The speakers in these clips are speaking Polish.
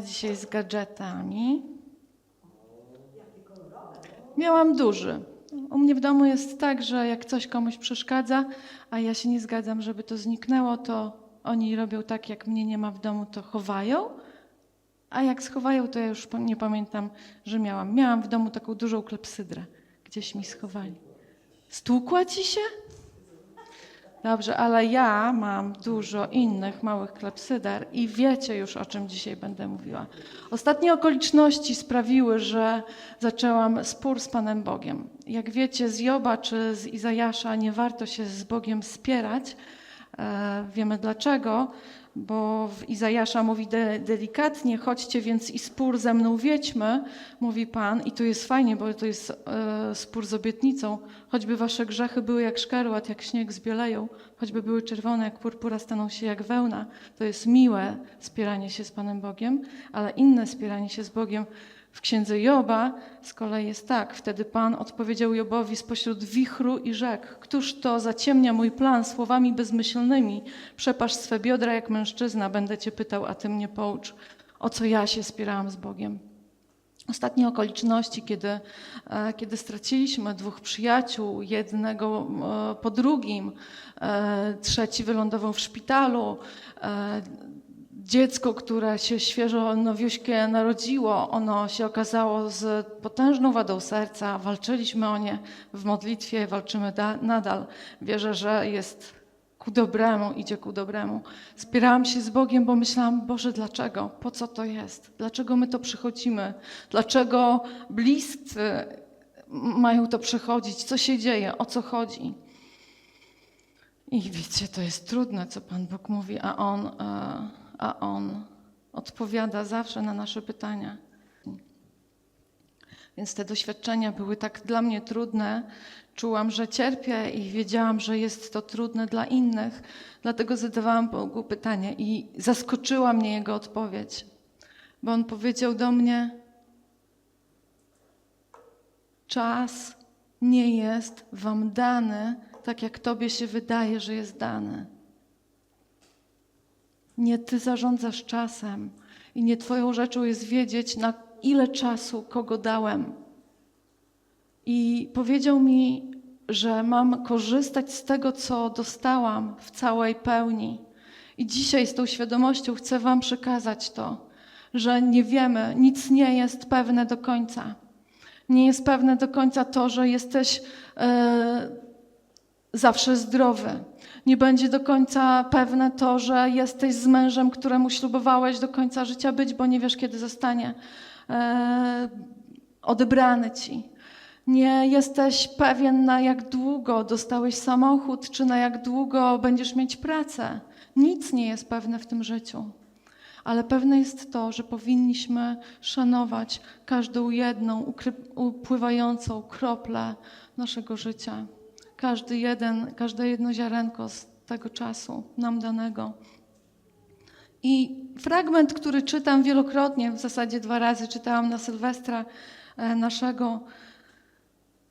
dzisiaj z gadżetami. Miałam duży. U mnie w domu jest tak, że jak coś komuś przeszkadza, a ja się nie zgadzam, żeby to zniknęło, to oni robią tak, jak mnie nie ma w domu, to chowają. A jak schowają, to ja już nie pamiętam, że miałam. Miałam w domu taką dużą klepsydrę. Gdzieś mi schowali. Stłukła ci się? Dobrze, ale ja mam dużo innych małych klepsyder i wiecie już, o czym dzisiaj będę mówiła. Ostatnie okoliczności sprawiły, że zaczęłam spór z Panem Bogiem. Jak wiecie, z Joba czy z Izajasza nie warto się z Bogiem spierać. E, wiemy dlaczego, bo w Izajasza mówi de, delikatnie, chodźcie więc i spór ze mną wiedźmy, mówi Pan. I tu jest fajnie, bo to jest e, spór z obietnicą. Choćby wasze grzechy były jak szkarłat, jak śnieg zbieleją, choćby były czerwone jak purpura, staną się jak wełna. To jest miłe spieranie się z Panem Bogiem, ale inne spieranie się z Bogiem w księdze Joba z kolei jest tak. Wtedy Pan odpowiedział Jobowi spośród wichru i rzek. Któż to zaciemnia mój plan słowami bezmyślnymi? Przepasz swe biodra jak mężczyzna, będę cię pytał, a ty mnie poucz. O co ja się spierałam z Bogiem? Ostatnie okoliczności, kiedy, e, kiedy straciliśmy dwóch przyjaciół, jednego e, po drugim, e, trzeci wylądował w szpitalu, dziecko, które się świeżo nowiuśkie narodziło, ono się okazało z potężną wadą serca. Walczyliśmy o nie w modlitwie, walczymy da, nadal. Wierzę, że jest ku dobremu, idzie ku dobremu. Spierałam się z Bogiem, bo myślałam, Boże, dlaczego? Po co to jest? Dlaczego my to przychodzimy? Dlaczego bliscy mają to przechodzić? Co się dzieje? O co chodzi? I wiecie, to jest trudne, co Pan Bóg mówi, a On, e, a On odpowiada zawsze na nasze pytania. Więc te doświadczenia były tak dla mnie trudne. Czułam, że cierpię i wiedziałam, że jest to trudne dla innych. Dlatego zadawałam Bogu pytanie i zaskoczyła mnie Jego odpowiedź. Bo On powiedział do mnie: Czas nie jest Wam dany tak, jak Tobie się wydaje, że jest dany. Nie Ty zarządzasz czasem i nie Twoją rzeczą jest wiedzieć, na ile czasu kogo dałem. I powiedział mi, że mam korzystać z tego, co dostałam w całej pełni. I dzisiaj z tą świadomością chcę Wam przekazać to, że nie wiemy, nic nie jest pewne do końca. Nie jest pewne do końca to, że jesteś e, zawsze zdrowy. Nie będzie do końca pewne to, że jesteś z mężem, któremu ślubowałeś do końca życia być, bo nie wiesz, kiedy zostanie e, odebrany ci. Nie jesteś pewien, na jak długo dostałeś samochód, czy na jak długo będziesz mieć pracę. Nic nie jest pewne w tym życiu. Ale pewne jest to, że powinniśmy szanować każdą jedną upływającą kroplę naszego życia. Każdy jeden, każde jedno ziarenko z tego czasu nam danego. I fragment, który czytam wielokrotnie, w zasadzie dwa razy czytałam na Sylwestra e, naszego,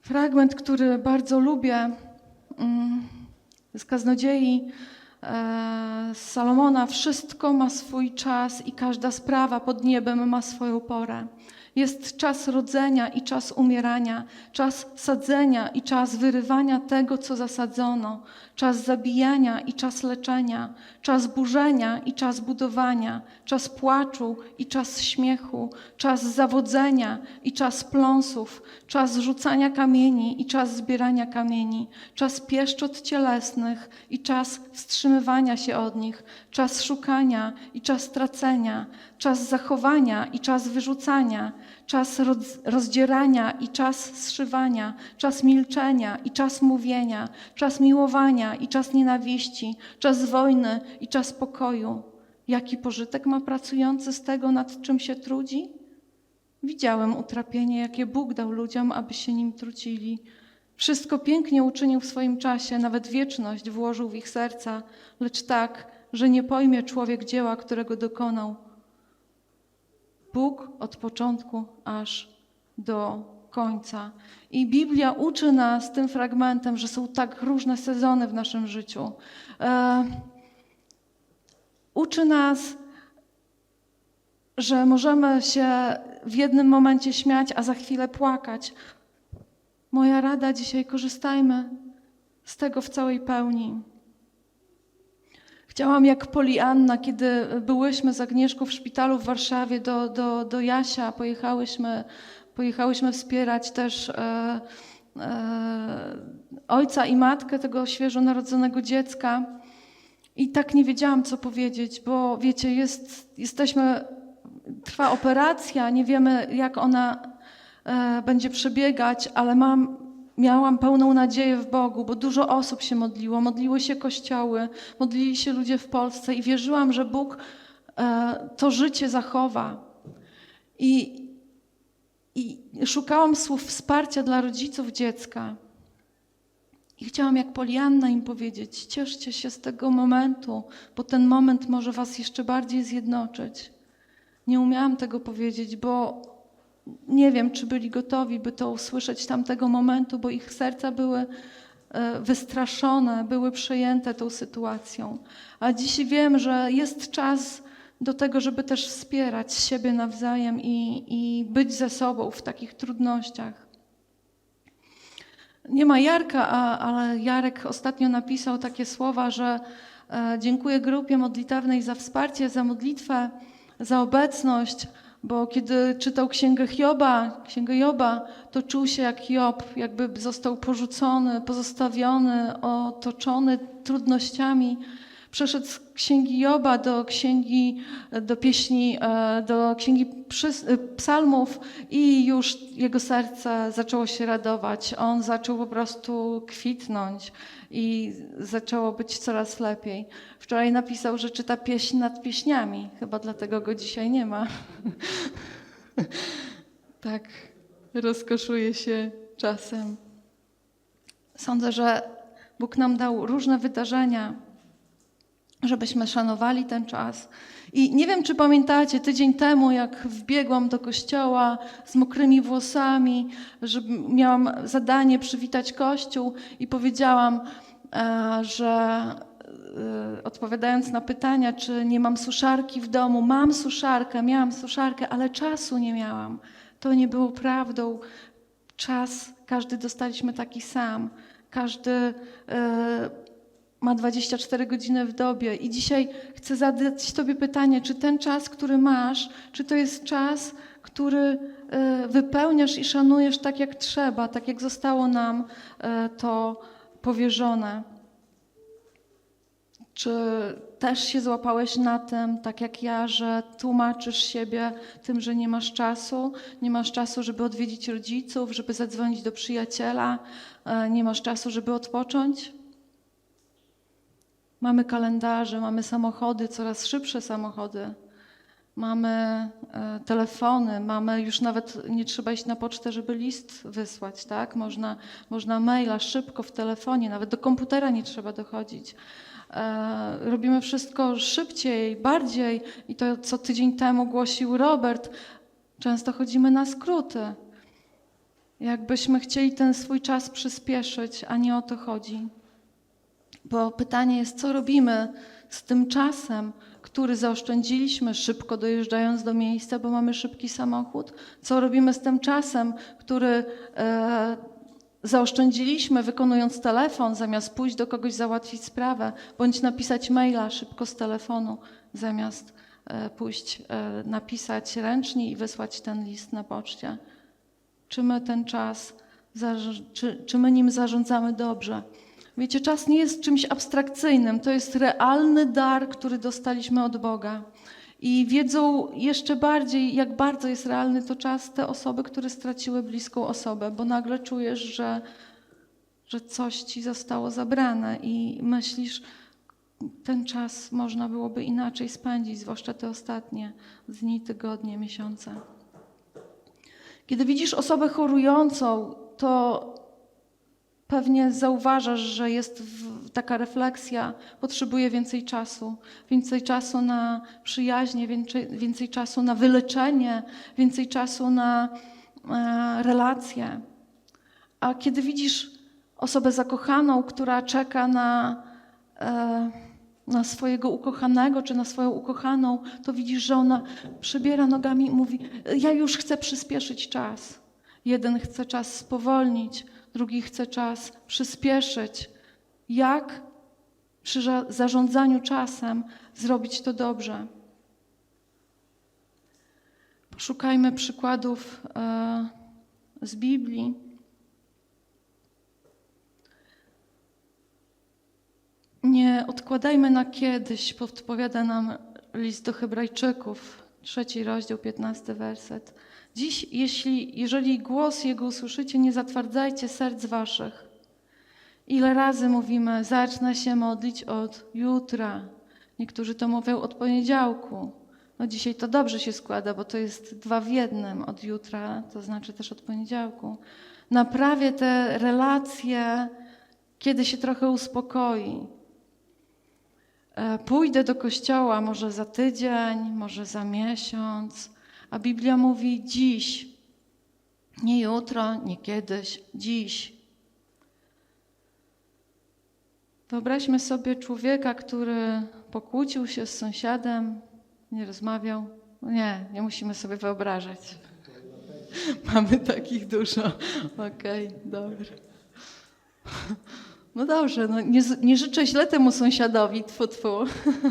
fragment, który bardzo lubię, mm, z kaznodziei e, Salomona. Wszystko ma swój czas i każda sprawa pod niebem ma swoją porę. Jest czas rodzenia i czas umierania, czas sadzenia i czas wyrywania tego, co zasadzono, czas zabijania i czas leczenia, czas burzenia i czas budowania, czas płaczu i czas śmiechu, czas zawodzenia i czas pląsów, czas rzucania kamieni i czas zbierania kamieni, czas pieszczot cielesnych i czas wstrzymywania się od nich, czas szukania i czas tracenia, czas zachowania i czas wyrzucania, czas roz, rozdzierania i czas zszywania, czas milczenia i czas mówienia, czas miłowania i czas nienawiści, czas wojny i czas pokoju. Jaki pożytek ma pracujący z tego, nad czym się trudzi? Widziałem utrapienie, jakie Bóg dał ludziom, aby się nim trucili. Wszystko pięknie uczynił w swoim czasie, nawet wieczność włożył w ich serca, lecz tak, że nie pojmie człowiek dzieła, którego dokonał. Bóg od początku aż do końca. I Biblia uczy nas tym fragmentem, że są tak różne sezony w naszym życiu. E, uczy nas, że możemy się w jednym momencie śmiać, a za chwilę płakać. Moja rada dzisiaj, korzystajmy z tego w całej pełni. Chciałam jak Polianna, kiedy byłyśmy z Agnieszką w szpitalu w Warszawie do, do, do Jasia, pojechałyśmy, pojechałyśmy wspierać też e, e, ojca i matkę tego świeżo narodzonego dziecka. I tak nie wiedziałam, co powiedzieć, bo wiecie, jest, jesteśmy, trwa operacja, nie wiemy, jak ona e, będzie przebiegać, ale mam, miałam pełną nadzieję w Bogu, bo dużo osób się modliło, modliły się kościoły, modlili się ludzie w Polsce i wierzyłam, że Bóg to życie zachowa. I, I szukałam słów wsparcia dla rodziców dziecka. I chciałam jak Polianna im powiedzieć: cieszcie się z tego momentu, bo ten moment może was jeszcze bardziej zjednoczyć. Nie umiałam tego powiedzieć, bo nie wiem, czy byli gotowi, by to usłyszeć tamtego momentu, bo ich serca były e, wystraszone, były przejęte tą sytuacją. A dziś wiem, że jest czas do tego, żeby też wspierać siebie nawzajem i, i być ze sobą w takich trudnościach. Nie ma Jarka, a, ale Jarek ostatnio napisał takie słowa, że e, dziękuję grupie modlitewnej za wsparcie, za modlitwę, za obecność, bo kiedy czytał księgę Hioba, księgę Joba, to czuł się jak Job, jakby został porzucony, pozostawiony, otoczony trudnościami. Przeszedł z księgi Joba do księgi, do pieśni, e, do księgi e, psalmów i już jego serce zaczęło się radować. On zaczął po prostu kwitnąć i zaczęło być coraz lepiej. Wczoraj napisał, że czyta pieśń nad pieśniami, chyba dlatego go dzisiaj nie ma. tak, rozkoszuje się czasem. Sądzę, że Bóg nam dał różne wydarzenia, żebyśmy szanowali ten czas. I nie wiem, czy pamiętacie, tydzień temu, jak wbiegłam do kościoła z mokrymi włosami, że miałam zadanie przywitać kościół i powiedziałam, e, że e, odpowiadając na pytania, czy nie mam suszarki w domu, mam suszarkę, miałam suszarkę, ale czasu nie miałam. To nie było prawdą. Czas każdy dostaliśmy taki sam. Każdy e, ma 24 godziny w dobie. I dzisiaj chcę zadać Tobie pytanie, czy ten czas, który masz, czy to jest czas, który e, wypełniasz i szanujesz tak, jak trzeba, tak jak zostało nam e, to powierzone. Czy też się złapałeś na tym, tak jak ja, że tłumaczysz siebie tym, że nie masz czasu? Nie masz czasu, żeby odwiedzić rodziców, żeby zadzwonić do przyjaciela, e, nie masz czasu, żeby odpocząć? Mamy kalendarze, mamy samochody, coraz szybsze samochody. Mamy e, telefony, mamy już nawet nie trzeba iść na pocztę, żeby list wysłać, tak? Można, można maila szybko w telefonie, nawet do komputera nie trzeba dochodzić. E, robimy wszystko szybciej, bardziej i to, co tydzień temu głosił Robert, często chodzimy na skróty. Jakbyśmy chcieli ten swój czas przyspieszyć, a nie o to chodzi. Bo pytanie jest, co robimy z tym czasem, który zaoszczędziliśmy szybko dojeżdżając do miejsca, bo mamy szybki samochód? Co robimy z tym czasem, który e, zaoszczędziliśmy wykonując telefon, zamiast pójść do kogoś załatwić sprawę, bądź napisać maila szybko z telefonu, zamiast e, pójść e, napisać ręcznie i wysłać ten list na poczcie? Czy my ten czas, czy, czy my nim zarządzamy dobrze? Wiecie, czas nie jest czymś abstrakcyjnym, to jest realny dar, który dostaliśmy od Boga. I wiedzą jeszcze bardziej, jak bardzo jest realny to czas te osoby, które straciły bliską osobę, bo nagle czujesz, że, że coś ci zostało zabrane i myślisz, ten czas można byłoby inaczej spędzić, zwłaszcza te ostatnie dni, tygodnie, miesiące. Kiedy widzisz osobę chorującą, to Pewnie zauważasz, że jest taka refleksja, potrzebuje więcej czasu, więcej czasu na przyjaźnie, więcej, więcej czasu na wyleczenie, więcej czasu na e, relacje. A kiedy widzisz osobę zakochaną, która czeka na, e, na swojego ukochanego czy na swoją ukochaną, to widzisz, że ona przybiera nogami i mówi: Ja już chcę przyspieszyć czas. Jeden chce czas spowolnić, drugi chce czas przyspieszyć. Jak przy za- zarządzaniu czasem zrobić to dobrze? Poszukajmy przykładów e, z Biblii. Nie odkładajmy na kiedyś, podpowiada nam list do Hebrajczyków, trzeci rozdział, piętnasty werset. Dziś, jeśli, jeżeli głos Jego usłyszycie, nie zatwardzajcie serc waszych. Ile razy mówimy, zacznę się modlić od jutra. Niektórzy to mówią od poniedziałku. No dzisiaj to dobrze się składa, bo to jest dwa w jednym od jutra, to znaczy też od poniedziałku. Naprawię te relacje, kiedy się trochę uspokoi. E, Pójdę do kościoła może za tydzień, może za miesiąc, a Biblia mówi dziś. Nie jutro, nie kiedyś, dziś. Wyobraźmy sobie człowieka, który pokłócił się z sąsiadem, nie rozmawiał. Nie, nie musimy sobie wyobrażać. Mamy takich dużo. Okej, dobra. No dobrze, no nie, nie życzę źle temu sąsiadowi, tfu, tfu.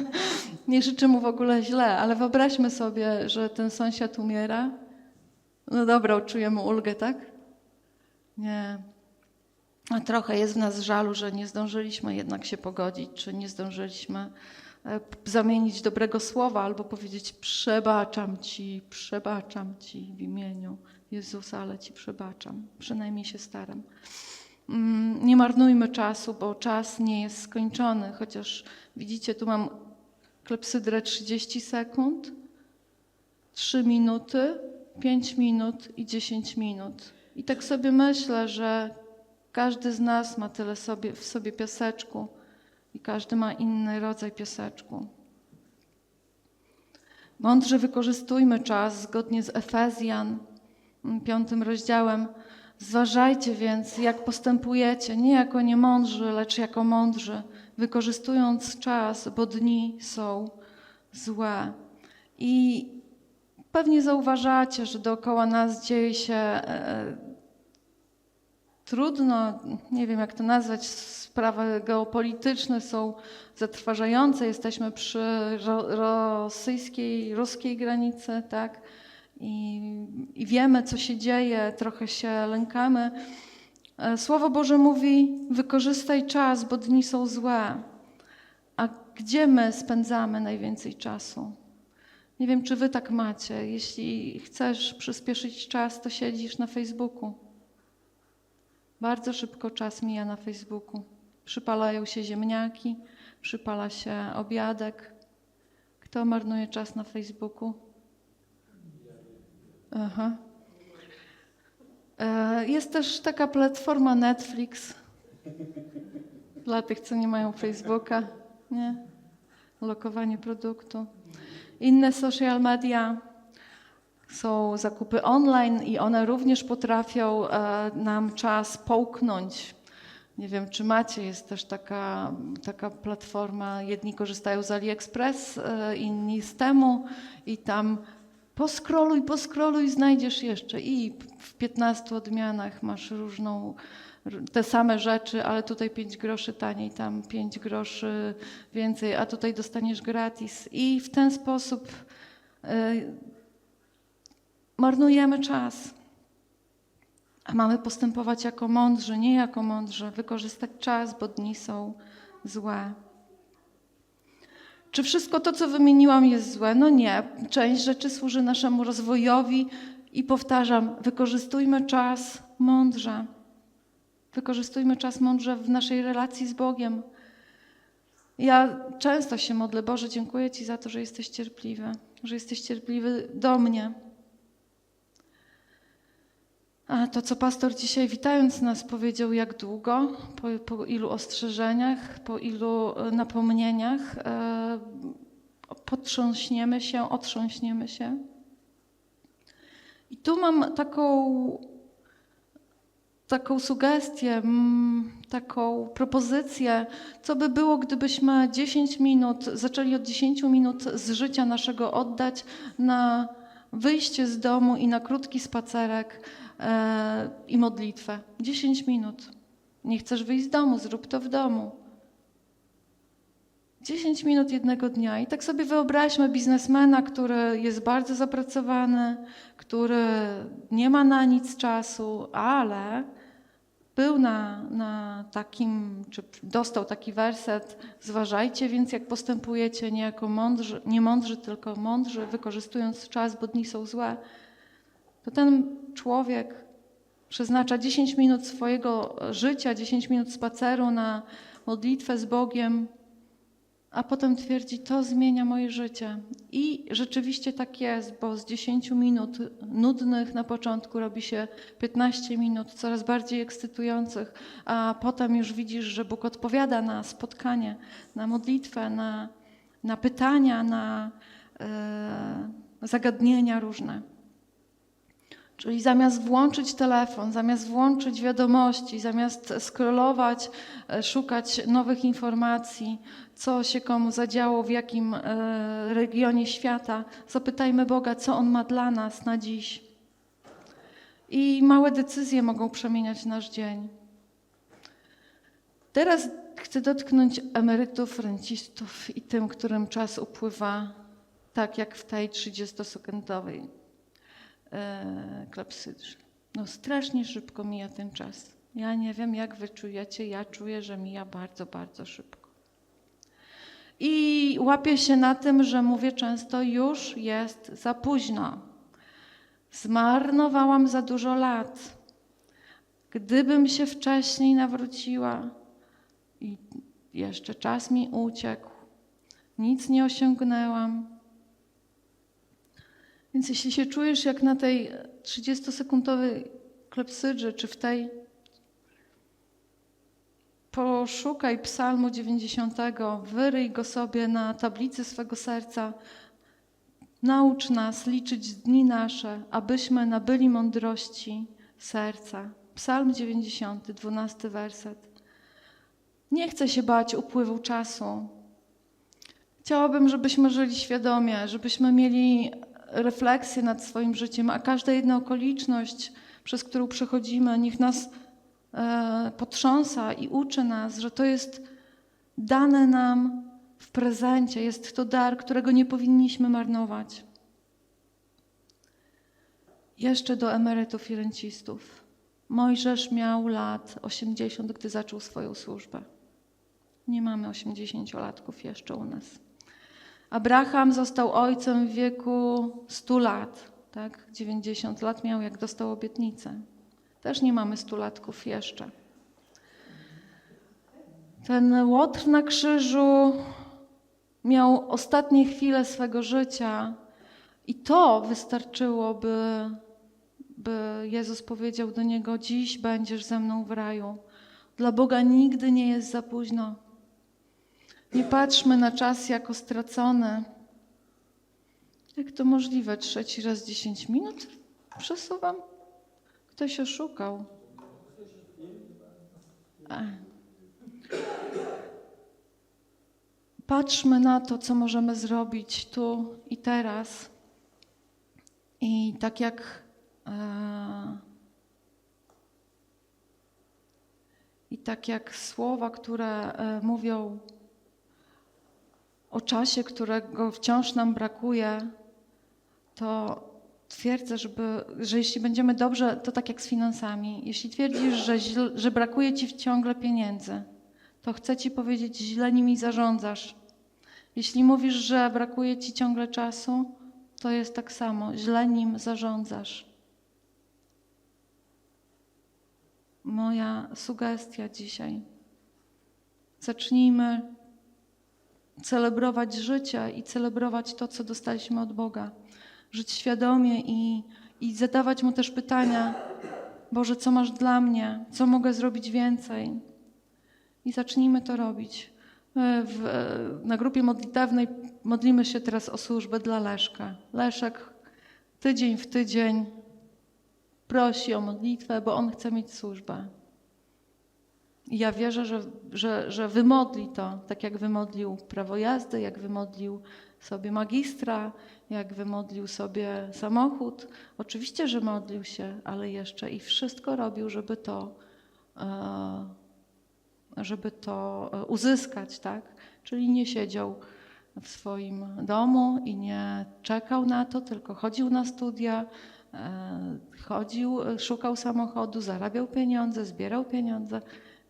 Nie życzę mu w ogóle źle, ale wyobraźmy sobie, że ten sąsiad umiera. No dobra, czujemy ulgę, tak? Nie. A trochę jest w nas żalu, że nie zdążyliśmy jednak się pogodzić, czy nie zdążyliśmy e, zamienić dobrego słowa albo powiedzieć przebaczam Ci, przebaczam Ci w imieniu Jezusa, ale Ci przebaczam. Przynajmniej się staram. Mm, Nie marnujmy czasu, bo czas nie jest skończony, chociaż widzicie, tu mam klepsydrę 30 sekund, 3 minuty, 5 minut i 10 minut. I tak sobie myślę, że każdy z nas ma tyle sobie, w sobie piaseczku i każdy ma inny rodzaj piaseczku. Mądrze wykorzystujmy czas zgodnie z Efezjan, mm, piątym rozdziałem. Zważajcie więc, jak postępujecie, nie jako niemądrzy, lecz jako mądrzy, wykorzystując czas, bo dni są złe. I pewnie zauważacie, że dookoła nas dzieje się e, trudno, nie wiem jak to nazwać, sprawy geopolityczne są zatrważające. Jesteśmy przy ro, rosyjskiej, ruskiej granicy, tak? I, I wiemy, co się dzieje, trochę się lękamy. E, Słowo Boże mówi: wykorzystaj czas, bo dni są złe. A gdzie my spędzamy najwięcej czasu? Nie wiem, czy wy tak macie. Jeśli chcesz przyspieszyć czas, to siedzisz na Facebooku. Bardzo szybko czas mija na Facebooku. Przypalają się ziemniaki, przypala się obiadek. Kto marnuje czas na Facebooku? Aha. E, Jest też taka platforma Netflix. Dla tych, co nie mają Facebooka. Nie? Lokowanie produktu. Inne social media są zakupy online i one również potrafią e, nam czas połknąć. Nie wiem, czy macie, jest też taka, taka platforma, jedni korzystają z AliExpress, e, inni z temu i tam poskroluj, poskroluj, znajdziesz jeszcze i w 15 odmianach masz różną, te same rzeczy, ale tutaj 5 groszy taniej, tam 5 groszy więcej, a tutaj dostaniesz gratis i w ten sposób e, marnujemy czas. A mamy postępować jako mądrzy, nie jako mądrzy, wykorzystać czas, bo dni są złe. Czy wszystko to, co wymieniłam, jest złe? No nie. Część rzeczy służy naszemu rozwojowi i powtarzam, wykorzystujmy czas mądrze. Wykorzystujmy czas mądrze w naszej relacji z Bogiem. Ja często się modlę, Boże, dziękuję Ci za to, że jesteś cierpliwy, że jesteś cierpliwy do mnie. A to, co pastor dzisiaj witając nas powiedział, jak długo, po, po ilu ostrzeżeniach, po ilu e, napomnieniach e, potrząśniemy się, otrząśniemy się. I tu mam taką taką sugestię, taką propozycję, co by było, gdybyśmy 10 minut, zaczęli od 10 minut z życia naszego oddać na wyjście z domu i na krótki spacerek i modlitwę. 10 minut. Nie chcesz wyjść z domu, zrób to w domu. 10 minut jednego dnia. I tak sobie wyobraźmy biznesmena, który jest bardzo zapracowany, który nie ma na nic czasu, ale był na, na takim, czy dostał taki werset, zważajcie więc jak postępujecie nie jako mądrzy, nie mądrzy, tylko mądrzy, wykorzystując czas, bo dni są złe. To ten człowiek przeznacza 10 minut swojego życia, 10 minut spaceru na modlitwę z Bogiem, a potem twierdzi, to zmienia moje życie. I rzeczywiście tak jest, bo z 10 minut nudnych na początku robi się 15 minut, coraz bardziej ekscytujących, a potem już widzisz, że Bóg odpowiada na spotkanie, na modlitwę, na, na pytania, na e, zagadnienia różne. Czyli zamiast włączyć telefon, zamiast włączyć wiadomości, zamiast scrollować, e, szukać nowych informacji, co się komu zadziało, w jakim e, regionie świata, zapytajmy Boga, co On ma dla nas na dziś. I małe decyzje mogą przemieniać nasz dzień. Teraz chcę dotknąć emerytów, rencistów i tym, którym czas upływa tak jak w tej 30-sekundowej e, klepsydrze. No strasznie szybko mija ten czas. Ja nie wiem, jak wy czujecie, ja czuję, że mija bardzo, bardzo szybko. I łapię się na tym, że mówię często, już jest za późno. Zmarnowałam za dużo lat. Gdybym się wcześniej nawróciła i jeszcze czas mi uciekł, nic nie osiągnęłam. Więc jeśli się czujesz jak na tej 30-sekundowej klepsydrze, czy w tej Poszukaj Psalmu 90, wyryj go sobie na tablicy swego serca. Naucz nas liczyć dni nasze, abyśmy nabyli mądrości serca. Psalm 90, 12 werset. Nie chcę się bać upływu czasu. Chciałabym, żebyśmy żyli świadomie, żebyśmy mieli refleksję nad swoim życiem, a każda jedna okoliczność, przez którą przechodzimy, niech nas E, potrząsa i uczy nas, że to jest dane nam w prezencie, jest to dar, którego nie powinniśmy marnować. Jeszcze do emerytów i rencistów. Mojżesz miał lat 80, gdy zaczął swoją służbę. Nie mamy 80-latków jeszcze u nas. Abraham został ojcem w wieku 100 lat, tak? 90 lat miał, jak dostał obietnicę. Też nie mamy stulatków jeszcze. Ten łotr na krzyżu miał ostatnie chwile swego życia i to wystarczyło, by, by Jezus powiedział do niego: Dziś będziesz ze mną w raju. Dla Boga nigdy nie jest za późno. Nie patrzmy na czas jako stracony. Jak to możliwe? Trzeci raz dziesięć minut przesuwam? Ktoś oszukał. Patrzmy na to, co możemy zrobić tu i teraz. I tak jak e, i tak jak słowa, które e, mówią o czasie, którego wciąż nam brakuje, to twierdzę, żeby, że jeśli będziemy dobrze, to tak jak z finansami. Jeśli twierdzisz, że, że brakuje ci ciągle pieniędzy, to chcę ci powiedzieć, źle nimi zarządzasz. Jeśli mówisz, że brakuje ci ciągle czasu, to jest tak samo, źle nim zarządzasz. Moja sugestia dzisiaj. Zacznijmy celebrować życie i celebrować to, co dostaliśmy od Boga żyć świadomie i, i zadawać Mu też pytania: Boże, co masz dla mnie? Co mogę zrobić więcej? I zacznijmy to robić. W, na grupie modlitewnej modlimy się teraz o służbę dla Leszka. Leszek tydzień w tydzień prosi o modlitwę, bo on chce mieć służbę. I ja wierzę, że, że, że wymodli to, tak jak wymodlił prawo jazdy, jak wymodlił sobie magistra, jak wymodlił sobie samochód. Oczywiście, że modlił się, ale jeszcze i wszystko robił, żeby to, e, żeby to e, uzyskać, tak? Czyli nie siedział w swoim domu i nie czekał na to, tylko chodził na studia, e, chodził, szukał samochodu, zarabiał pieniądze, zbierał pieniądze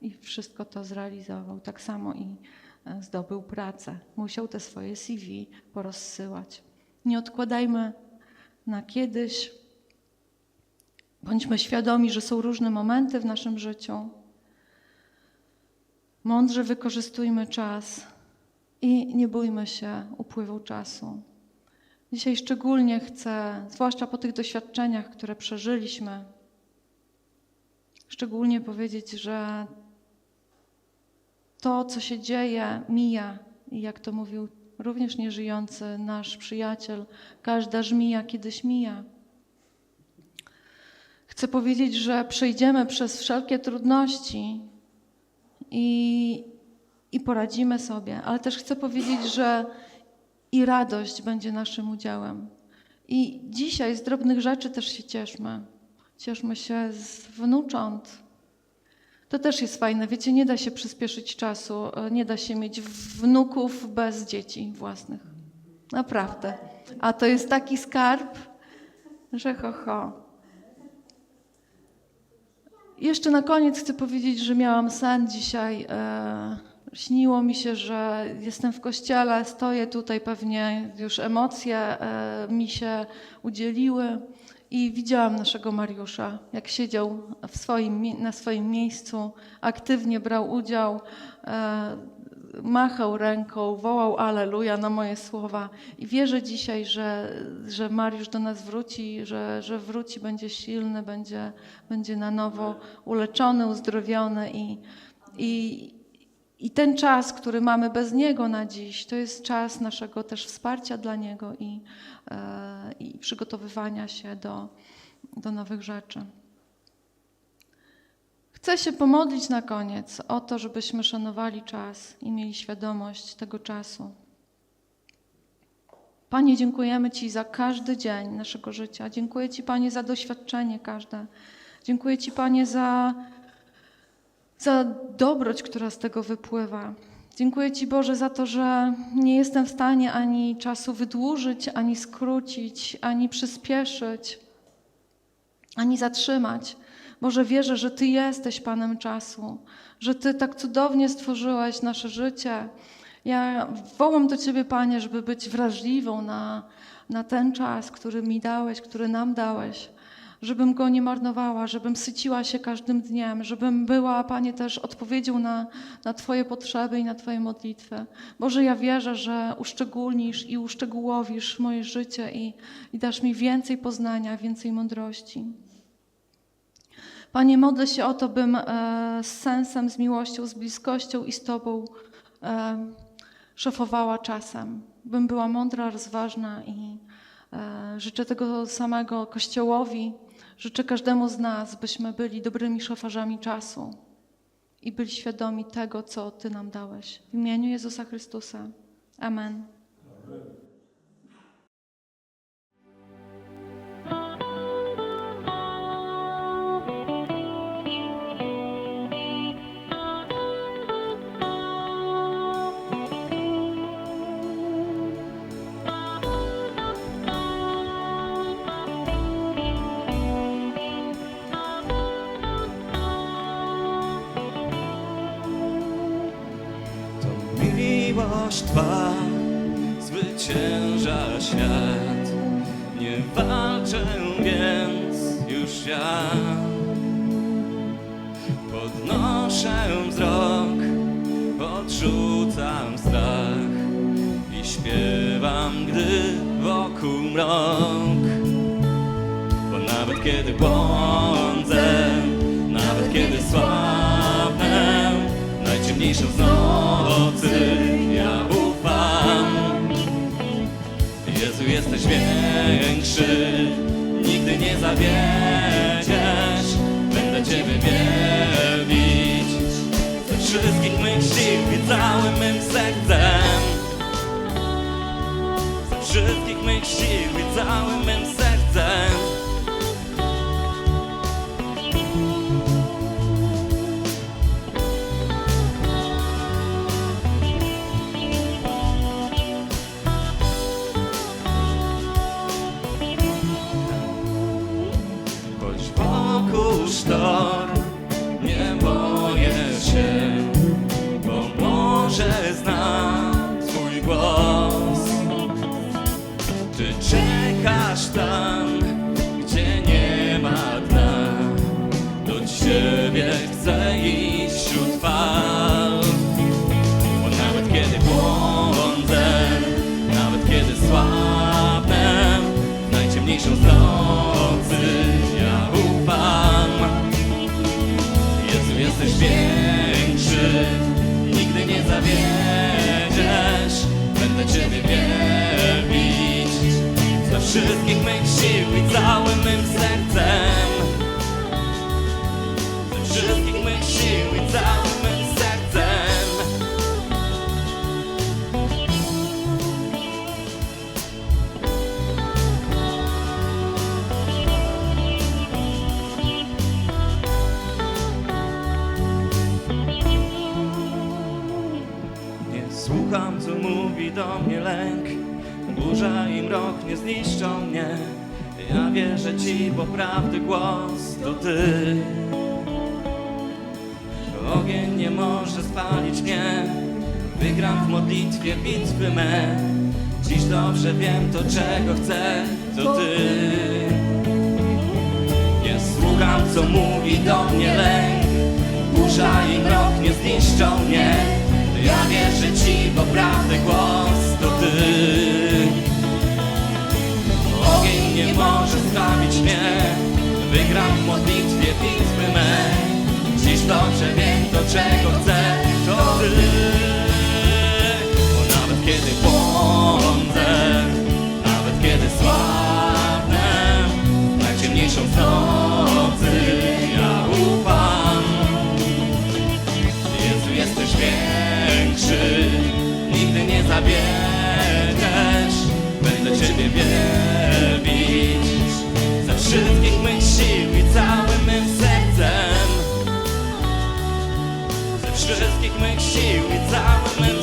i wszystko to zrealizował. Tak samo i e, zdobył pracę. Musiał te swoje CV porozsyłać. Nie odkładajmy na kiedyś. Bądźmy świadomi, że są różne momenty w naszym życiu. Mądrze wykorzystujmy czas i nie bójmy się upływu czasu. Dzisiaj szczególnie chcę, zwłaszcza po tych doświadczeniach, które przeżyliśmy, szczególnie powiedzieć, że to, co się dzieje, mija. I jak to mówił również nieżyjący nasz przyjaciel, każda żmija kiedyś mija. Chcę powiedzieć, że przejdziemy przez wszelkie trudności i, i poradzimy sobie, ale też chcę powiedzieć, że i radość będzie naszym udziałem. I dzisiaj z drobnych rzeczy też się cieszmy. Cieszmy się z wnucząt. To też jest fajne. Wiecie, nie da się przyspieszyć czasu, e, nie da się mieć wnuków bez dzieci własnych. Naprawdę. A to jest taki skarb, że ho, ho. Jeszcze na koniec chcę powiedzieć, że miałam sen dzisiaj. E, śniło mi się, że jestem w kościele, stoję tutaj, pewnie już emocje e, mi się udzieliły i widziałam naszego Mariusza, jak siedział swoim, na swoim miejscu, aktywnie brał udział, e, machał ręką, wołał Aleluja na moje słowa. I wierzę dzisiaj, że, że Mariusz do nas wróci, że, że wróci, będzie silny, będzie, będzie na nowo uleczony, uzdrowiony i, i, i ten czas, który mamy bez Niego na dziś, to jest czas naszego też wsparcia dla Niego i, e, i przygotowywania się do, do nowych rzeczy. Chcę się pomodlić na koniec o to, żebyśmy szanowali czas i mieli świadomość tego czasu. Panie, dziękujemy Ci za każdy dzień naszego życia. Dziękuję Ci, Panie, za doświadczenie każde. Dziękuję Ci, Panie, za za dobroć, która z tego wypływa. Dziękuję Ci, Boże, za to, że nie jestem w stanie ani czasu wydłużyć, ani skrócić, ani przyspieszyć, ani zatrzymać. Boże, wierzę, że Ty jesteś Panem czasu, że Ty tak cudownie stworzyłeś nasze życie. Ja wołam do Ciebie, Panie, żeby być wrażliwą na, na ten czas, który mi dałeś, który nam dałeś żebym go nie marnowała, żebym syciła się każdym dniem, żebym była, Panie, też odpowiedzią na, na Twoje potrzeby i na Twoje modlitwy. Boże, ja wierzę, że uszczególnisz i uszczegółowisz moje życie i, i dasz mi więcej poznania, więcej mądrości. Panie, modlę się o to, bym e, z sensem, z miłością, z bliskością i z Tobą e, szefowała czasem, bym była mądra, rozważna i e, życzę tego samego Kościołowi, życzę każdemu z nas, byśmy byli dobrymi szofarzami czasu i byli świadomi tego, co Ty nam dałeś. W imieniu Jezusa Chrystusa. Amen. To Kiedy błądzę, nawet kiedy słabnę Najciemniejszą z nocy ja ufam. Jezu jesteś większy, nigdy nie zawiedziesz. Będę Ciebie wielbić Ze wszystkich mych sił i całym mym sercem. Ze wszystkich mych sił i całym mym sercem najciemniejszą z nocy Ja ufam. Jezu, jesteś większy Nigdy nie zawiedziesz. Będę Ciebie wielbić. Ze wszystkich mych sił i całym do mnie lęk. Burza i mrok nie zniszczą mnie. Ja wierzę Ci, bo prawdy głos to Ty. Ogień nie może spalić mnie. Wygram w modlitwie bitwy me. Dziś dobrze wiem to, czego chcę To Ty. Nie słucham, co mówi do mnie lęk. Burza i mrok nie zniszczą mnie Ja wierzę Ci, bo prawdy głos to Ty. Ogień nie może zbawić mnie. Wygram w modlitwie bitwy me. Dziś dobrze wiem to, czego chcę To Ty. Bo nawet kiedy błądzę Będę Ciebie wielbić ze wszystkich mych sił i całym mym sercem. Ze wszystkich mych sił i całym mym